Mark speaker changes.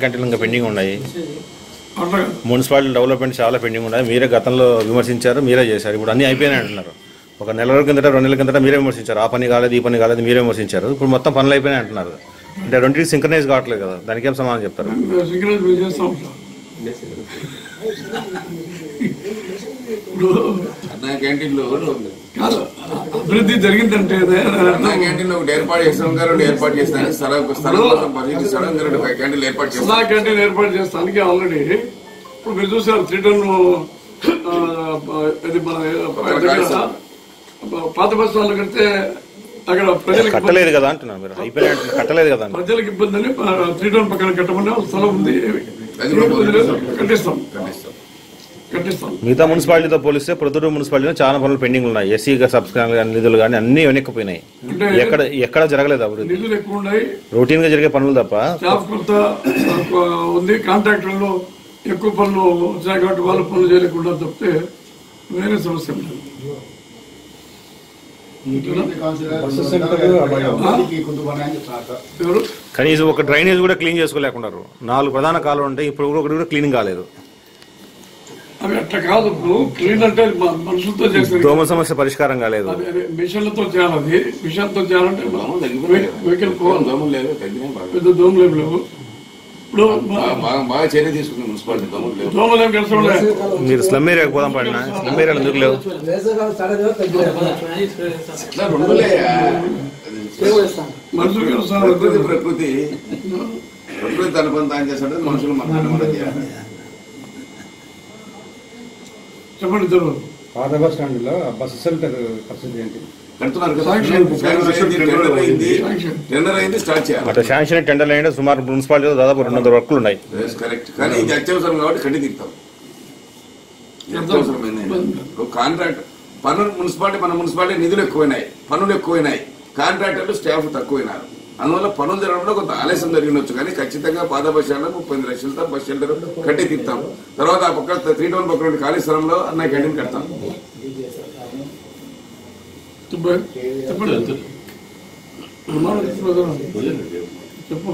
Speaker 1: క్యాంటీన్లు ఇంకా పెండింగ్ ఉన్నాయి. మున్సిపాలిటీ డెవలప్మెంట్ చాలా పెండింగ్ ఉన్నాయి. మీరే గతంలో విమర్శించారు మీరే చేశారు. ఇప్పుడు అన్నీ అయిపోయినాయి అంటున్నారు. ఒక నెల రోజుల కిందట రెండు నెలల కిందట మీరే విమర్శించారు. ఆ పని కాలేదు ఈ పని కాలేదు మీరే విమర్శించారు. ఇప్పుడు మొత్తం పనులు అయిపోయినాయి అంటున్నారు. అంటే రెండింటికి సింక్రనైజ్ కావట్లేదు కదా. దానికి ఏం సమాధానం చెప్తారు?
Speaker 2: క్యాంటీన్లో
Speaker 3: అభివృద్ధి జరిగిందంటే
Speaker 2: అన్నా క్యాంటీన్లో ఒకటి ఏర్పాటు చేస్తాం గారు ఏర్పాటు చేస్తాను స్థలం స్థలం కోసం ఒక క్యాంటీన్లు ఏర్పాటు చేస్తాం
Speaker 3: సదా క్యాంటీన్ ఏర్పాటు చేస్తానికి ఆల్రెడీ ఇప్పుడు మీరు చూసారు త్రీ టన్ ఇది మన పాత బస్ స్టాండ్లో కడితే అక్కడ ప్రజలకు
Speaker 1: కట్టలేదు కదా అంటున్నారు మీరు. అయిపోయినాయి అంటున్నారు. కట్టలేదు కదా.
Speaker 3: ప్రజలకు ఇబ్బంది అని త్రీ టౌన్ పక్కన కట్టమని వాళ్ళ స్థలం ఉంది. కట్టిస్తాం.
Speaker 2: ఖండిస్తాం.
Speaker 3: కట్టిస్తాం.
Speaker 1: మిగతా మున్సిపాలిటీతో పోలిస్తే ప్రొద్దుటూరు మున్సిపాలిటీలో చాలా పనులు పెండింగ్ ఉన్నాయి. ఎస్సీ సబ్స్క్రైబ్ కానీ నిధులు కానీ అన్ని వెనక్కిపోయినాయి.
Speaker 3: అంటే
Speaker 1: ఎక్కడ ఎక్కడ జరగలేదు అభివృద్ధి.
Speaker 3: నిధులు ఎక్కువ ఉన్నాయి
Speaker 1: రొటీన్గా జరిగే పనులు తప్ప.
Speaker 3: స్టాఫ్ కొరత ఎక్కువ ఉంది. కాంట్రాక్టర్లు ఎక్కువ పనులు కాబట్టి వాళ్ళ పనులు చేయలేకుండా తప్పితే వేరే సమస్య ఎవరు?
Speaker 1: కనీసం ఒక డ్రైనేజ్ కూడా క్లీన్ చేసుకోలేకున్నారు నాలుగు ప్రధాన కాలువలు ఉంటాయి ఇప్పుడు కూడా ఒకటి కూడా క్లీన్ కాలేదు.
Speaker 3: అవి అట్లా కాదు ఇప్పుడు క్లీన్ అంటే మనుషులతో చేసేది
Speaker 1: దోమ సమస్య పరిష్కారం కాలేదు.
Speaker 3: మిషన్లతో చేయాలి మిషన్తో చేయాలంటే. వెహికల్ పోవాలి.
Speaker 2: దోమలు లేవు తగ్గినాయి బాగా.
Speaker 3: పెద్ద దోమలు ఏమి లేవు. ఇప్పుడు
Speaker 2: బాగా- బాగా బాగా చర్య తీసుకుంది మున్సిపాలిటీ దోమలు లేవు.
Speaker 3: దోమలు ఏం
Speaker 1: మీరు స్లమ్ ఏరియాకి పోదాం పడిన? స్లమ్ ఏరియాలో ఎందుకు లేవు?
Speaker 3: మనుషులు
Speaker 2: ప్రకృతి ప్రకృతి. ప్రకృతి తన పని తాను చేస్తాడు మనుషులు మన పని మనం చేయాలి
Speaker 3: చెప్పండి ఇద్దరు
Speaker 4: పాత బస్ స్టాండ్లో బస్ సెంటర్ పరిస్థితి ఏంటి?
Speaker 2: టెండర్
Speaker 1: అటు శాంక్షన్ అయ్యింటే సుమారు మున్సిపాలిటీలో దాదాపు రెండు వందల వర్కులు ఉన్నాయి.
Speaker 2: కరెక్ట్ కానీ ఇది అత్యవసరం కాబట్టి కట్టి తీస్తాం. కాంట్రాక్ట్ పన్నులు మున్సిపాలిటీ మన మున్సిపాలిటీ నిధులు ఎక్కువైనాయి. పన్నులు ఎక్కువైనాయి. కాంట్రాక్టర్లు స్టాఫ్ తక్కువైనారు. అందువల్ల పనులు జరగడంలో కొంత ఆలస్యం జరిగినొచ్చు కానీ ఖచ్చితంగా పాత బస్ స్టాండ్లో ముప్పై లక్షలతో బస్ షెల్టర్ కట్టి తీస్తాం తర్వాత ఆ పక్క త్రీ టౌన్ పక్కన ఉన్న ఖాళీ స్థలంలో అన్న క్యాంటీన్ కడతాం.
Speaker 3: చెప్పండి. చెప్పండి. చెప్పు